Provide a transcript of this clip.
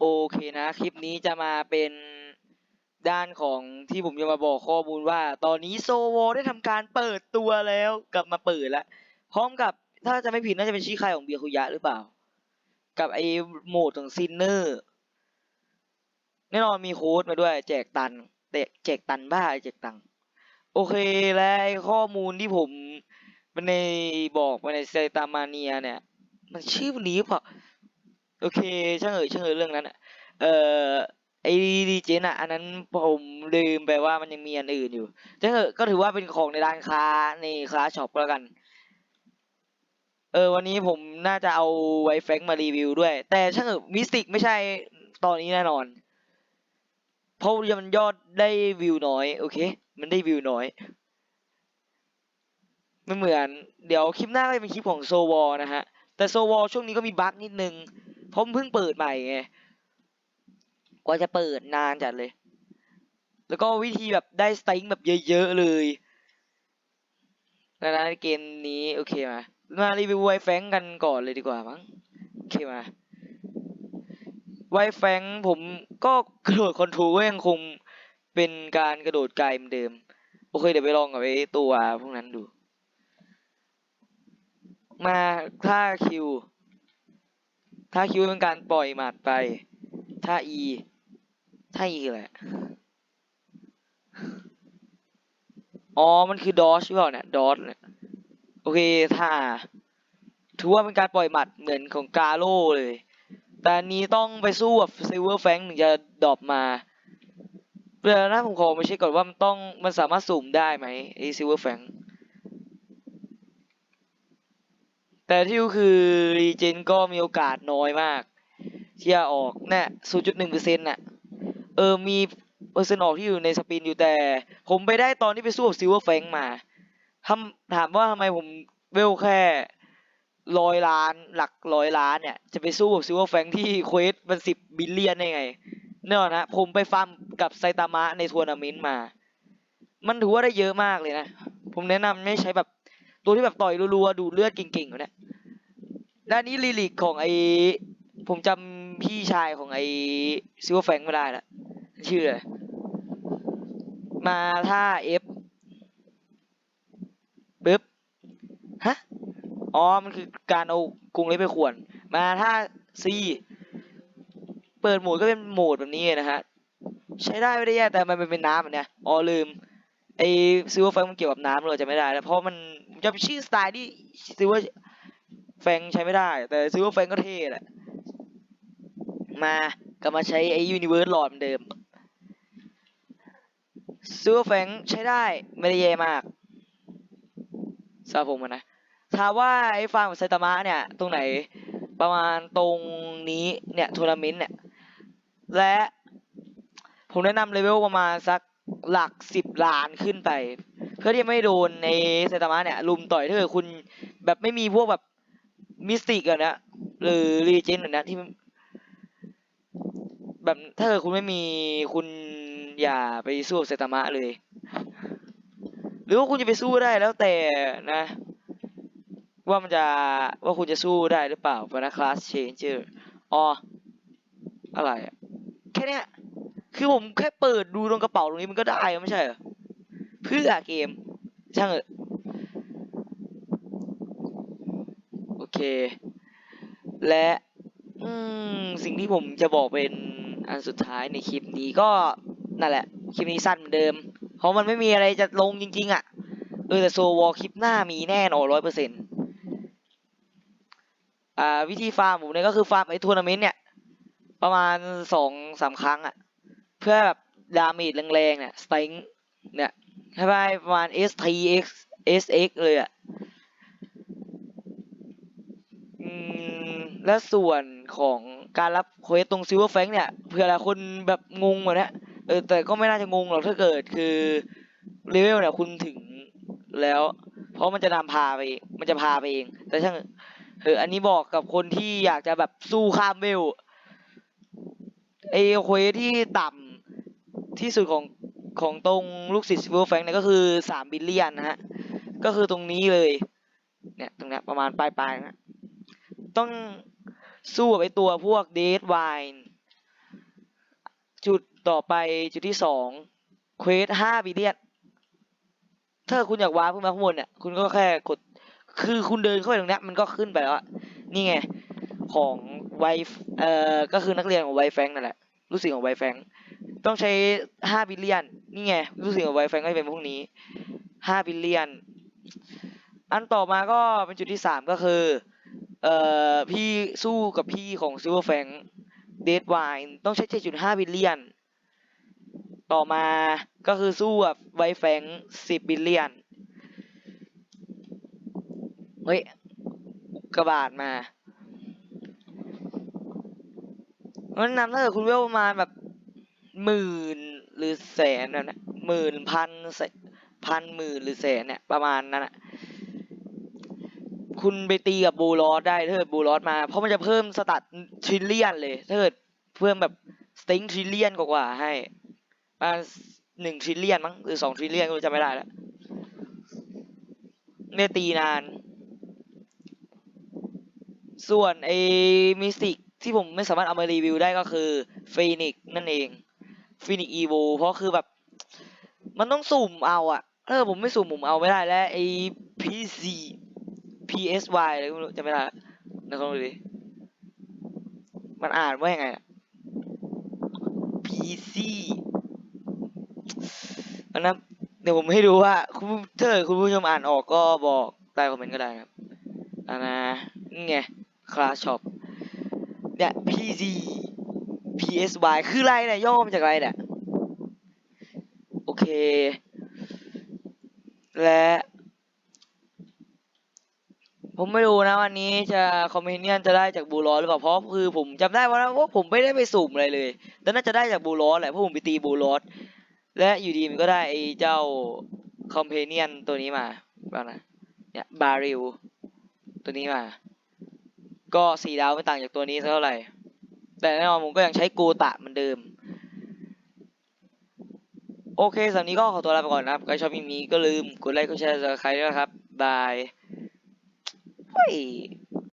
โอเคนะ คลิปนี้จะมาเป็นด้านของที่ผมจะมาบอกข้อมูลว่า ตอนนี้โซวได้ทำการเปิดตัวแล้วกลับมาเปิดแล้วพร้อมกับถ้าจะไม่ผิดน่าจะเป็นชี้คายของเบียคุยะหรือเปล่า กับไอ้โหมดของซินเนอร์แน่นอนมีโค้ดมาด้วย แจกตันแต่แจกตันบ้าแจกตังโอเคและข้อมูลที่ผมในบอกมาในไซตามาเนียเนี่ย มันชื่อนี้เปล่า โอเคช่างเอ่ยช่างเอ่ยเรื่องนั้นอะ เอ่อไอดีเจนอะ อันนั้นผมลืมไปว่ามันยังมีอันอื่นอยู่ช่างเอ่ยก็ถือว่าเป็นของในร้านค้าในคลาสช็อปแล้วกัน เออ วันนี้ผมน่าจะเอาไวแฟงมารีวิวด้วย แต่ช่างเอ่ยมิสติกไม่ใช่ตอนนี้แน่นอน เพราะมันยอดได้วิวน้อย โอเค มันได้วิวน้อยไม่เหมือน เดี๋ยวคลิปหน้าก็จะเป็นคลิปของโซวอนะฮะ แต่โซวอช่วงนี้ก็มีบั๊กนิดนึง เพราะมันเพิ่งเปิดใหม่ไงกว่าจะเปิดนานจัดเลย แล้วก็วิธีแบบได้สติงแบบเยอะ ๆ เลยนะนะเกมนี้โอเคมา มารีวิวไวแฟงกันก่อนเลยดีกว่ามั้งโอเคมาไวแฟงผมก็กระโดดคอนโทรลก็ยังคงเป็นการกระโดดไกลเหมือนเดิม โอเคเดี๋ยวไปลองกับไอ้ตัวพวกนั้นดู มาถ้าคิว ถ้าคิวเป็นการปล่อยหมัดไป ถ้า E ถ้า E คืออะไรอ๋อ มันคือดอชหรือเปล่าเนี่ย ดอชเนี่ย โอเค ถ้า ถือว่าเป็นการปล่อยหมัดเหมือนของกาโร่เลย แต่นนี้ต้องไปสู้กับซิลเวอร์แฟงถึงจะดรอปมาเดี๋ยวนะผมขอมาเช็คก่อนว่ามันต้อง มันสามารถสุ่มได้ไหมไอซิลเวอร์แฟง แต่ที่รู้คือรีเจนก็มีโอกาสน้อยมาก ที่จะออกเนี่ย0.1เปอร์เซ็นต์น่ะ เออ มีเปอร์เซ็นต์ออกที่อยู่ในสปินอยู่แต่ ผมไปได้ตอนที่ไปสู้กับซิลเวอร์แฟงมาทำถามว่าทำไมผมเวลแค่ร้อยล้านหลักร้อยล้านเนี่ย จะไปสู้กับซิลเวอร์แฟงที่เควสมันสิบบิลเลียนได้ไงเนอะนะผมไปฟาร์มกับไซตามะในทัวร์นาเมนต์มา มันถือว่าได้เยอะมากเลยนะ ผมแนะนำไม่ใช้แบบตัวที่แบบต่อยรัวๆดูเลือดเก่งๆอยู่เนี่ย ด้านนี้ลิลิกของไอผมจำพี่ชายของไอซิลเวอร์แฟงไม่ได้ละชื่ออะไรมาถ้า F ปึ๊บฮะอ๋อมันคือการเอากรุงเล็บไปข่วน มาถ้า C เปิดโหมดก็เป็นโหมดแบบนี้นะฮะ ใช้ได้ไม่ได้แย่แต่มันเป็นน้ำแบบเนี้ยอ๋อลืมไอซิลเวอร์แฟงมันเกี่ยวกับน้ำเราจะไม่ได้แล้วเพราะมันจะชื่อสไตล์ที่ซิลเวอร์ แฟงใช้ไม่ได้ แต่ซิลเวอร์แฟงก็เท่แหละ มากลับมาใช้ไอ้ยูนิเวิร์สหลอดเหมือนเดิมซิลเวอร์แฟงใช้ได้ไม่ได้แย่มากสำหรับผมนะถามว่าไอ้ฟาร์มไซตามะเนี่ย ตรงไหนประมาณตรงนี้เนี่ยทัวร์นาเมนต์เนี่ย และผมแนะนำเลเวลประมาณสักหลักสิบล้านขึ้นไป เพื่อที่ไม่โดนในไซตามะเนี่ยลุมต่อยถ้าเกิดคุณแบบไม่มีพวกแบบ มิสติกอะนะหรือรีเจนอะนะที่แบบถ้าเกิดคุณไม่มีคุณอย่าไปสู้กับไซตามะเลย หรือว่าคุณจะไปสู้ได้แล้วแต่นะ ว่ามันจะว่าคุณจะสู้ได้หรือเปล่าฟานาคลาสเชนเจอร์อ๋ออะไรอะแค่เนี้ยคือผมแค่เปิดดูตรงกระเป๋าตรงนี้มันก็ได้ไม่ใช่เหรอเพื่อเกมช่างเออ เค และสิ่งที่ผมจะบอกเป็นอันสุดท้ายในคลิปนี้ก็นั่นแหละ คลิปนี้สั้นเหมือนเดิม เพราะมันไม่มีอะไรจะลงจริง ๆ อะ เออแต่โซวอลคลิปหน้ามีแน่นอนร้อยเปอร์เซ็นต์อ่าวิธีฟาร์มผมเนี่ยก็คือฟาร์มไอ้ทัวร์นาเมนต์เนี่ย ประมาณสองสามครั้งอะ เพื่อแบบดาเมจแรงๆเนี่ยสติงเนี่ยให้ไปประมาณ STX SX เลยอะ อืม และส่วนของการรับเควสตรงซิลเวอร์แฟงเนี่ยเผื่อหลายคนแบบงงแบบเนี้ยเออแต่ก็ไม่น่าจะงงหรอกถ้าเกิดคือเลเวลเนี่ยคุณถึงแล้ว เพราะมันจะนำพาไปเองมันจะพาไปเอง แต่ช่างเอออันนี้บอกกับคนที่อยากจะแบบสู้ข้ามเวลไอเควสที่ต่ำที่สุดของของตรงลูกศิษย์ซิลเวอร์แฟงเนี่ยก็คือสามบิลเลียนนะฮะก็คือตรงนี้เลยเนี่ยตรงนี้ประมาณปลายๆนะต้อง สู้กับไอตัวพวกเดทไวน์จุดต่อไปจุดที่สองเควสห้าบิเลียนถ้าคุณอยากว้าร์ปขึ้นมาข้างบนเนี่ยคุณก็แค่กดคือคุณเดินเข้าไปตรงนี้มันก็ขึ้นไปแล้วนี่ไงของไวเอ่อก็คือนักเรียนของไวแฟงนั่นแหละรู้สึกของไวแฟงต้องใช้ห้าบิลเลียนนี่ไงรู้สึกของไวแฟงก็จะเป็นพวกนี้ห้าบิลเลียนอันต่อมาก็เป็นจุดที่สามก็คือ เอ่อพี่สู้กับพี่ของซิลเวอร์แฟงเดดไวน์ต้องใช้ 7.5 บิลเลียน ต่อมาก็คือสู้กับไวแฟง10 บิลเลียน เฮ้ยกกาบาตมาเพราะนั้นถ้าเกิดคุณเวลประมาณแบบหมื่นหรือแสนนั่นนะหมื่นพันพันหมื่นหรือแสนเนี่ยประมาณนั้นอะ คุณไปตีกับบูลอสได้ถ้าเกิดบูลอสมา เพราะมันจะเพิ่มสตัดทริลเลียนเลยถ้าเกิดเพิ่มแบบสติงทริลเลียนกว่าให้ประมาณหนึ่งทริลเลียนมั้งหรือสองทริลเลียนก็จำไม่ได้แล้วเนี่ตีนาน ส่วนไอ้มิสติกที่ผมไม่สามารถเอามารีวิวได้ก็คือฟีนิกนั่นเองฟีนิกอีโวเพราะคือแบบ มันต้องสุ่มเอาอะถ้าผมไม่สุ่มผมเอาไม่ได้แล้วไอ้พีซี พีเอะไรไม่รู้จำไม่ได้ละนะครับดูดิ มันอ่านว่ายังไงอะพีซีอันนั้นเดี๋ยวผมให้ดูว่า คุณเกิดคุณผู้ชมอ่านออกก็บอกใต้คอมเมนต์ก็ได้ครับอันนะนี่ไงคลาสช็อปเนี่ย PZ PSY คืออะไรเนี่ยย่อมาจากอะไรเนี่ย โอเค และ ผมไม่รู้นะวันนี้จะคอมเมนเนียนจะได้จากบูลอสหรือเปล่าเพราะคือผมจำได้ว่าว่าผมไม่ได้ไปสุ่มอะไรเลย แต่น่าจะได้จากบูลอสแหละเพราะผมไปตีบูลอสและอยู่ดีมันก็ได้ไอ้เจ้าคอมเพเนียนตัวนี้มาบ้างนะเนี่ยบาริลตัวนี้มา ก็สี่ดาวไม่ต่างจากตัวนี้เท่าไหร่ แต่แน่นอนผมก็ยังใช้โกตะเหมือนเดิม โอเคสำหรับนี้ก็ขอตัวลาไปก่อนนะครับใครชอบมีมีก็ลืมกดไลค์กดแชร์กดใครด้วยครับบาย เฮ้ย